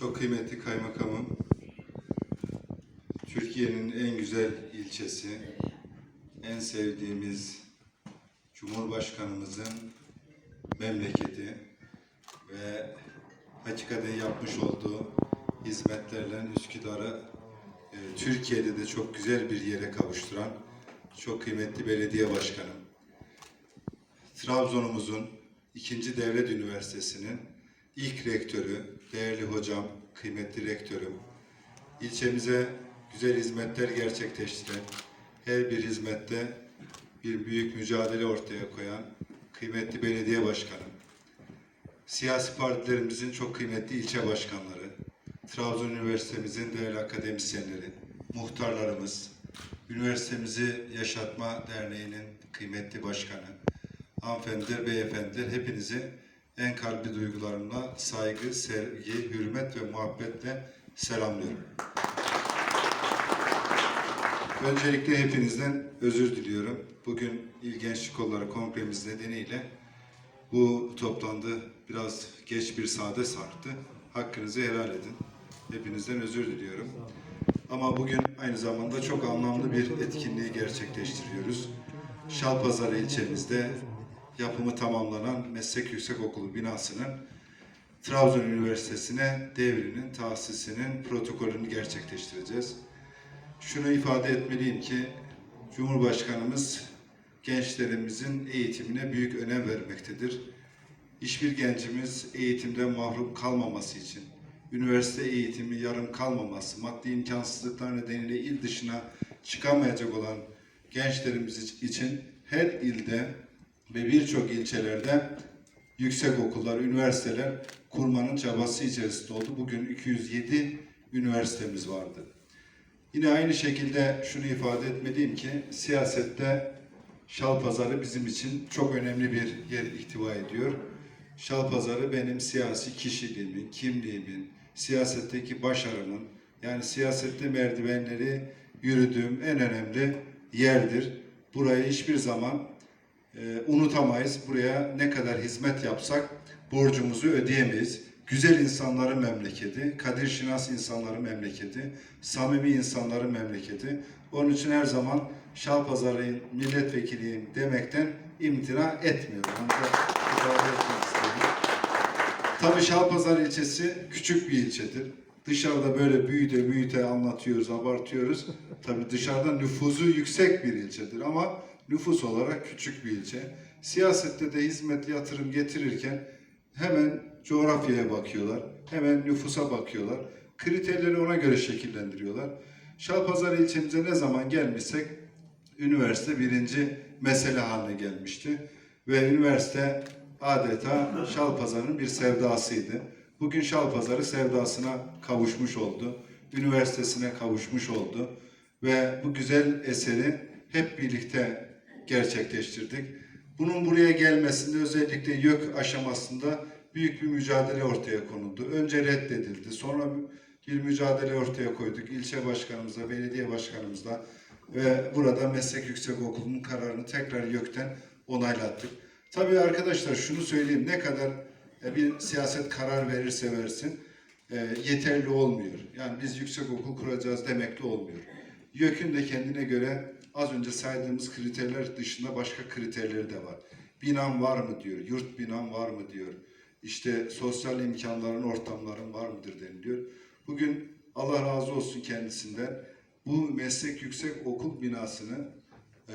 Çok kıymetli kaymakamım, Türkiye'nin en güzel ilçesi, en sevdiğimiz Cumhurbaşkanımızın memleketi ve hakikaten yapmış olduğu hizmetlerle Üsküdar'ı e, Türkiye'de de çok güzel bir yere kavuşturan çok kıymetli belediye başkanım. Trabzon'umuzun ikinci devlet üniversitesinin ilk rektörü, değerli hocam, kıymetli rektörüm, ilçemize güzel hizmetler gerçekleştiren, her bir hizmette bir büyük mücadele ortaya koyan kıymetli belediye başkanım, siyasi partilerimizin çok kıymetli ilçe başkanları, Trabzon Üniversitemizin değerli akademisyenleri, muhtarlarımız, üniversitemizi Yaşatma Derneği'nin kıymetli başkanı, hanımefendiler, beyefendiler hepinizi en kalbi duygularımla saygı, sevgi, hürmet ve muhabbetle selamlıyorum. Öncelikle hepinizden özür diliyorum. Bugün İl Gençlik Kolları Kongremiz nedeniyle bu toplandı biraz geç bir saate sarktı. Hakkınızı helal edin. Hepinizden özür diliyorum. Ama bugün aynı zamanda çok anlamlı bir etkinliği gerçekleştiriyoruz. Şalpazarı ilçemizde yapımı tamamlanan Meslek Yüksekokulu binasının Trabzon Üniversitesi'ne devrinin, tahsisinin protokolünü gerçekleştireceğiz. Şunu ifade etmeliyim ki Cumhurbaşkanımız gençlerimizin eğitimine büyük önem vermektedir. Hiçbir gencimiz eğitimden mahrum kalmaması için, üniversite eğitimi yarım kalmaması, maddi imkansızlıklar nedeniyle il dışına çıkamayacak olan gençlerimiz için her ilde ve birçok ilçelerde yüksek okullar, üniversiteler kurmanın çabası içerisinde oldu. Bugün 207 üniversitemiz vardı. Yine aynı şekilde şunu ifade etmeliyim ki siyasette Şalpazarı bizim için çok önemli bir yer ihtiva ediyor. Şalpazarı benim siyasi kişiliğimin, kimliğimin, siyasetteki başarımın, yani siyasette merdivenleri yürüdüğüm en önemli yerdir. Burayı hiçbir zaman e, unutamayız. Buraya ne kadar hizmet yapsak borcumuzu ödeyemeyiz. Güzel insanların memleketi, kadir şinas insanların memleketi, samimi insanların memleketi. Onun için her zaman Şalpazarı'nın milletvekiliyim demekten imtina etmiyorum. Tabii Şalpazarı ilçesi küçük bir ilçedir. Dışarıda böyle büyüte büyüte anlatıyoruz, abartıyoruz. Tabii dışarıda nüfuzu yüksek bir ilçedir ama nüfus olarak küçük bir ilçe. Siyasette de hizmet yatırım getirirken hemen coğrafyaya bakıyorlar, hemen nüfusa bakıyorlar. Kriterleri ona göre şekillendiriyorlar. Şalpazarı ilçemize ne zaman gelmişsek üniversite birinci mesele haline gelmişti. Ve üniversite adeta Şalpazarı'nın bir sevdasıydı. Bugün Şalpazarı sevdasına kavuşmuş oldu. Üniversitesine kavuşmuş oldu. Ve bu güzel eseri hep birlikte gerçekleştirdik. Bunun buraya gelmesinde özellikle YÖK aşamasında büyük bir mücadele ortaya konuldu. Önce reddedildi. Sonra bir mücadele ortaya koyduk. İlçe başkanımızla, belediye başkanımızla ve burada meslek yüksekokulu'nun kararını tekrar YÖK'ten onaylattık. Tabii arkadaşlar şunu söyleyeyim ne kadar e, bir siyaset karar verirse versin e, yeterli olmuyor. Yani biz yüksek okul kuracağız demekle olmuyor. YÖK'ün de kendine göre az önce saydığımız kriterler dışında başka kriterleri de var. Binam var mı diyor, yurt binam var mı diyor. İşte sosyal imkanların, ortamların var mıdır deniliyor. Bugün Allah razı olsun kendisinden bu meslek yüksek okul binasını e,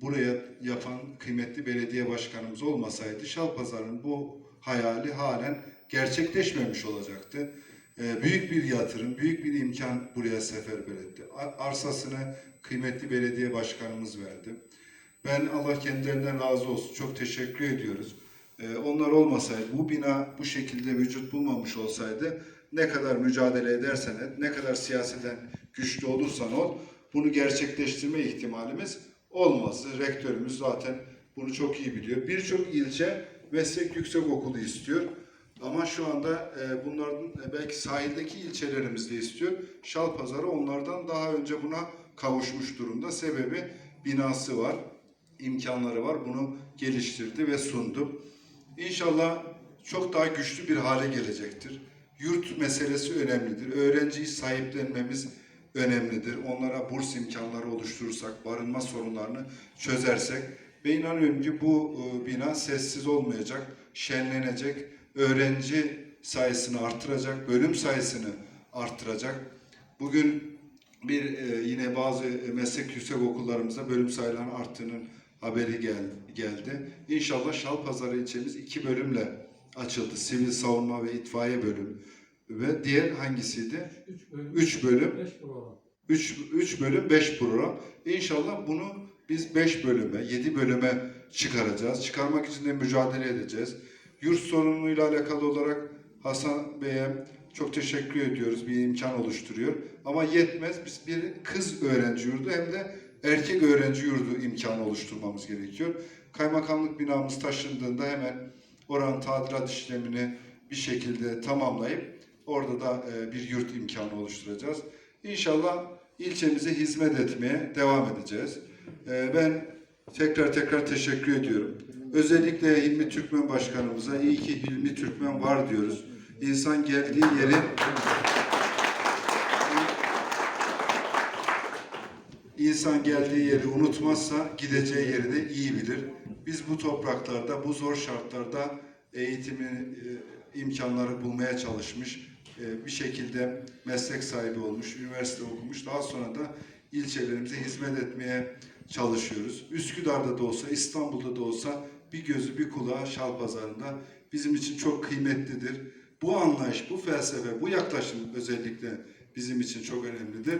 buraya yapan kıymetli belediye başkanımız olmasaydı Şalpazarı'nın bu hayali halen gerçekleşmemiş olacaktı. E, büyük bir yatırım, büyük bir imkan buraya seferber etti. Arsasını kıymetli belediye başkanımız verdi. Ben Allah kendilerinden razı olsun. Çok teşekkür ediyoruz. E, onlar olmasaydı, bu bina bu şekilde vücut bulmamış olsaydı ne kadar mücadele edersen et, ne kadar siyaseten güçlü olursan ol, bunu gerçekleştirme ihtimalimiz olmazdı. Rektörümüz zaten bunu çok iyi biliyor. Birçok ilçe meslek yüksek okulu istiyor. Ama şu anda e, bunların e, belki sahildeki ilçelerimiz de istiyor. Şalpazarı onlardan daha önce buna kavuşmuş durumda. Sebebi binası var, imkanları var. Bunu geliştirdi ve sundu. İnşallah çok daha güçlü bir hale gelecektir. Yurt meselesi önemlidir. Öğrenciyi sahiplenmemiz önemlidir. Onlara burs imkanları oluşturursak, barınma sorunlarını çözersek ve inanıyorum ki bu e, bina sessiz olmayacak, şenlenecek, öğrenci sayısını artıracak, bölüm sayısını artıracak. Bugün bir e, yine bazı meslek yüksek okullarımızda bölüm sayılarının arttığının haberi gel, geldi. İnşallah Şalpazarı ilçemiz iki bölümle açıldı. Sivil savunma ve itfaiye bölüm ve diğer hangisiydi? 3 bölüm. Üç bölüm. 5 program. 3, 3 bölüm 5 program. İnşallah bunu biz 5 bölüme, 7 bölüme çıkaracağız. Çıkarmak için de mücadele edeceğiz. Yurt sorunuyla alakalı olarak Hasan Bey'e çok teşekkür ediyoruz. Bir imkan oluşturuyor. Ama yetmez. Biz bir kız öğrenci yurdu hem de erkek öğrenci yurdu imkanı oluşturmamız gerekiyor. Kaymakamlık binamız taşındığında hemen oranın tadilat işlemini bir şekilde tamamlayıp orada da e, bir yurt imkanı oluşturacağız. İnşallah ilçemize hizmet etmeye devam edeceğiz. E, ben tekrar tekrar teşekkür ediyorum. Özellikle Hilmi Türkmen Başkanımıza iyi ki Hilmi Türkmen var diyoruz. İnsan geldiği yeri İnsan geldiği yeri unutmazsa gideceği yeri de iyi bilir. Biz bu topraklarda, bu zor şartlarda eğitimin e, imkanları bulmaya çalışmış, e, bir şekilde meslek sahibi olmuş, üniversite okumuş. Daha sonra da ilçelerimize hizmet etmeye çalışıyoruz. Üsküdar'da da olsa, İstanbul'da da olsa bir gözü bir kulağı Şalpazarı'nda bizim için çok kıymetlidir. Bu anlayış, bu felsefe, bu yaklaşım özellikle bizim için çok önemlidir.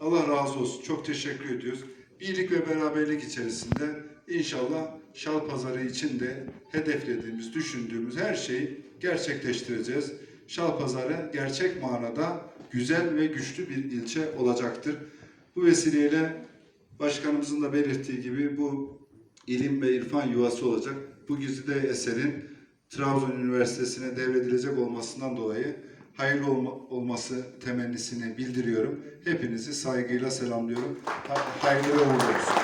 Allah razı olsun. Çok teşekkür ediyoruz. Birlik ve beraberlik içerisinde inşallah Şal Pazarı için de hedeflediğimiz, düşündüğümüz her şeyi gerçekleştireceğiz. Şal Pazarı gerçek manada güzel ve güçlü bir ilçe olacaktır. Bu vesileyle başkanımızın da belirttiği gibi bu ilim ve irfan yuvası olacak. Bu güzide eserin Trabzon Üniversitesi'ne devredilecek olmasından dolayı hayırlı olma- olması temennisini bildiriyorum. Hepinizi saygıyla selamlıyorum. Ha- Hayırlı uğurlu olsun.